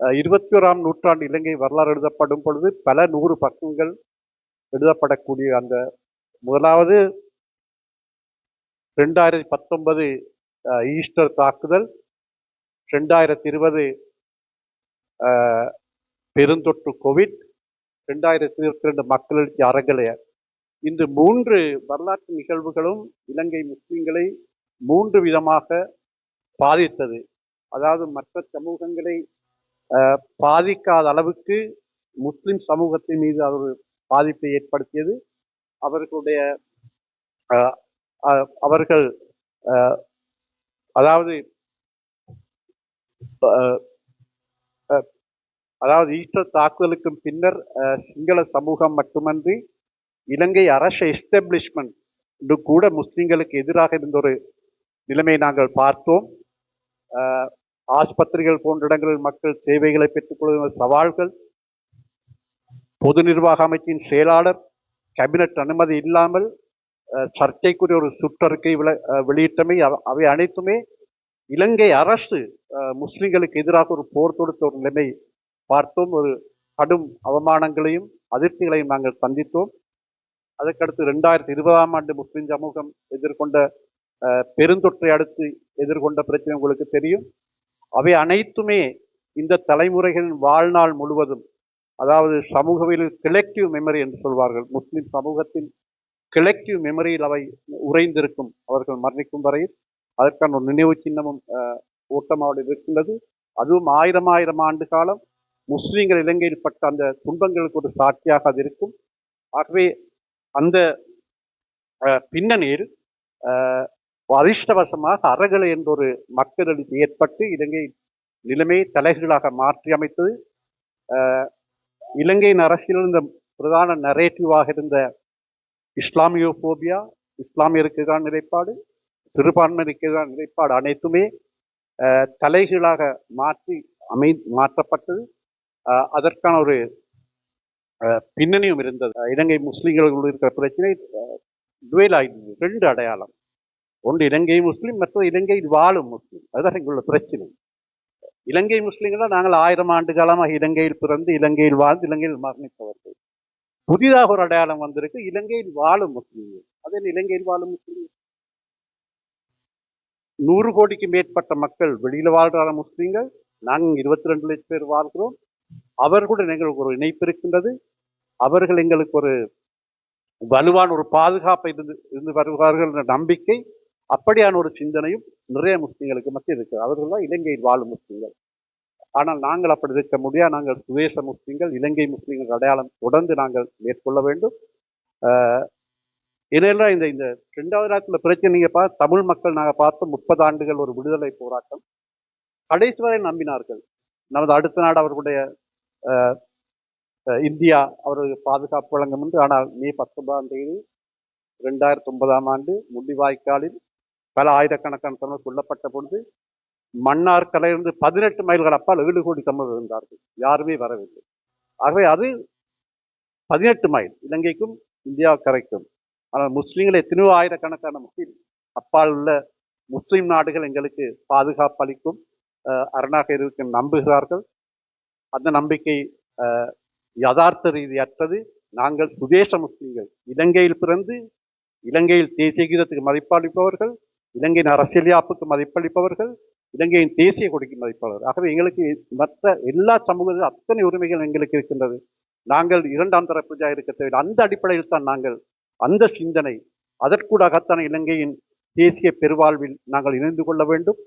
இருபத்தி ஓராம் நூற்றாண்டு இலங்கை வரலாறு எழுதப்படும் பொழுது பல நூறு பக்கங்கள் எழுதப்படக்கூடிய அந்த முதலாவது ரெண்டாயிரத்தி பத்தொன்பது ஈஸ்டர் தாக்குதல் ரெண்டாயிரத்தி இருபது பெருந்தொற்று கோவிட் ரெண்டாயிரத்தி இருபத்தி ரெண்டு மக்கள் எழுச்சி அறங்கலைய இந்த மூன்று வரலாற்று நிகழ்வுகளும் இலங்கை முஸ்லிம்களை மூன்று விதமாக பாதித்தது. அதாவது மற்ற சமூகங்களை பாதிக்காத அளவுக்கு முஸ்லிம் சமூகத்தின் மீது அவர் பாதிப்பை ஏற்படுத்தியது. அவர்களுடைய அஹ், அவர்கள் அதாவது அதாவது ஈஸ்டர் தாக்குதலுக்கும் பின்னர் அஹ், சிங்கள சமூகம் மட்டுமன்றி இலங்கை அரசு எஸ்டாப்ளிஷ்மெண்ட் கூட முஸ்லிம்களுக்கு எதிராக இருந்த ஒரு நிலைமை நாங்கள் பார்த்தோம். ஆஸ்பத்திரிகள் போன்ற இடங்களில் மக்கள் சேவைகளை பெற்றுக்கொள்கிற சவால்கள். பொது நிர்வாக அமைச்சின் செயலாளர் கேபினட் அனுமதி இல்லாமல் சர்ச்சைக்குரிய ஒரு சுற்றறிக்கை வெளியிட்டமை அவ- அவை அனைத்துமே இலங்கை அரசு முஸ்லிம்களுக்கு எதிராக ஒரு போர் தொடுத்த ஒரு நிலைமை பார்த்தோம். ஒரு கடும் அவமானங்களையும் அதிர்ச்சிகளையும் நாங்கள் சந்தித்தோம். அதற்கடுத்து ரெண்டாயிரத்தி இருபதாம் ஆண்டு முஸ்லிம் சமூகம் எதிர்கொண்ட அஹ், பெருந்தொற்றை அடுத்து எதிர்கொண்ட பிரச்சனை உங்களுக்கு தெரியும். அவை அனைத்துமே இந்த தலைமுறைகளின் வாழ்நாள் முழுவதும் அதாவது சமூகவில் கிளெக்டிவ் மெமரி என்று சொல்வார்கள். முஸ்லிம் சமூகத்தின் கிளெக்டிவ் மெமரியில் அவை உறைந்திருக்கும். அவர்கள் மரணிக்கும் வரையில் அதற்கான ஒரு நினைவு சின்னமும் ஓட்டமாவோடு இருக்கின்றது. அதுவும் ஆயிரம் ஆயிரம் ஆண்டு காலம் முஸ்லீம்கள் இலங்கையில் பட்ட அந்த துன்பங்களுக்கு ஒரு சாட்சியாக அது இருக்கும். ஆகவே அந்த பின்னணியில் அதிர்ஷ்டவசமாக அறகலை என்றொரு ஒரு ஏற்பட்டு இலங்கை நிலைமையை தலைகளாக மாற்றி அமைத்தது இலங்கையின் அரசியல் இருந்த பிரதான நரேட்டிவாக இருந்த இஸ்லாமியோபோபியா இஸ்லாமியருக்கு எதிரான நிலைப்பாடு சிறுபான்மையினருக்கு தான் நிலைப்பாடு அனைத்துமே தலைகளாக மாற்றி அமை மாற்றப்பட்டது. அதற்கான ஒரு பின்னணியும் இருந்தது. இலங்கை முஸ்லீம்களுக்குள் இருக்கிற பிரச்சனை டுவேல் ஆகிடுது ரெண்டு அடையாளம். ஒன்று இலங்கை முஸ்லீம் மற்றது இலங்கையில் வாழும் முஸ்லீம். அதுதான் இங்குள்ள பிரச்சனை. இலங்கை முஸ்லீம்கள் நாங்கள் ஆயிரம் ஆண்டு காலமாக இலங்கையில் பிறந்து இலங்கையில் வாழ்ந்து இலங்கையில் மரணித்தவர்கள். புதிதாக ஒரு அடையாளம் வந்திருக்கு இலங்கையில் வாழும் முஸ்லீம்கள். அதே இலங்கையில் வாழும் முஸ்லீம் நூறு கோடிக்கு மேற்பட்ட மக்கள் வெளியில வாழ்கிற முஸ்லீம்கள். நாங்கள் இருபத்தி ரெண்டு லட்சம் பேர் வாழ்கிறோம். அவர்களுடன் எங்களுக்கு ஒரு இணைப்பு இருக்கின்றது. அவர்கள் எங்களுக்கு ஒரு வலுவான ஒரு பாதுகாப்பை இருந்து இருந்து வருவார்கள் என்ற நம்பிக்கை. அப்படியான ஒரு சிந்தனையும் நிறைய முஸ்லீம்களுக்கு மத்தியில் இருக்குது அவர்கள் தான் இலங்கையில் வாழும் முஸ்லிம்கள். ஆனால் நாங்கள் அப்படி இருக்க முடியாது நாங்கள் சுதேச முஸ்லீம்கள் இலங்கை முஸ்லீம்கள் அடையாளம் தொடர்ந்து நாங்கள் மேற்கொள்ள வேண்டும். இதெல்லாம் இந்த இந்த ரெண்டாவது நாட்டில் பிரச்சனை நீங்க பார்த்து தமிழ் மக்கள் நாங்கள் பார்த்து முப்பது ஆண்டுகள் ஒரு விடுதலை போராட்டம். கடைசி வரை நம்பினார்கள். நமது அடுத்த நாடு அவர்களுடைய இந்தியா அவர்களுக்கு பாதுகாப்பு வழங்கும் என்று. ஆனால் மே பத்தொன்பதாம் தேதி ரெண்டாயிரத்தி ஒன்பதாம் ஆண்டு முள்ளிவாய்க்காலில் பல ஆயிரக்கணக்கான தமிழர் கொல்லப்பட்ட பொழுது மன்னார் கலையிலிருந்து பதினெட்டு மைல்கள் அப்பால் ஏழு கோடி தமிழர் இருந்தார்கள். யாருமே வரவில்லை. ஆகவே அது பதினெட்டு மைல். இலங்கைக்கும் இந்தியா கரைக்கும். ஆனால் முஸ்லீம்கள் எத்தனையோ ஆயிரக்கணக்கான முஸ்லீம் அப்பால் உள்ள முஸ்லீம் நாடுகள் எங்களுக்கு பாதுகாப்பு அளிக்கும் அரணாக இருக்க நம்புகிறார்கள். அந்த நம்பிக்கை யதார்த்த ரீதியற்றது. நாங்கள் சுதேச முஸ்லீம்கள். இலங்கையில் பிறந்து இலங்கையில் தேசிய கீதத்துக்கு மதிப்பளிப்பவர்கள். இலங்கையின் அரசியல் யாப்புக்கு மதிப்பளிப்பவர்கள் இலங்கையின் தேசிய கொடிக்கு மதிப்பவர்கள் ஆகவே எங்களுக்கு மற்ற எல்லா சமூகத்திலும் அத்தனை உரிமைகள் எங்களுக்கு இருக்கின்றது. நாங்கள் இரண்டாம் தர பிரஜா இருக்க தேவையில்லை. அந்த அடிப்படையில் தான் நாங்கள் அந்த சிந்தனை அதற்கூடாகத்தான் இலங்கையின் தேசிய பெருவாழ்வில் நாங்கள் இணைந்து கொள்ள வேண்டும்.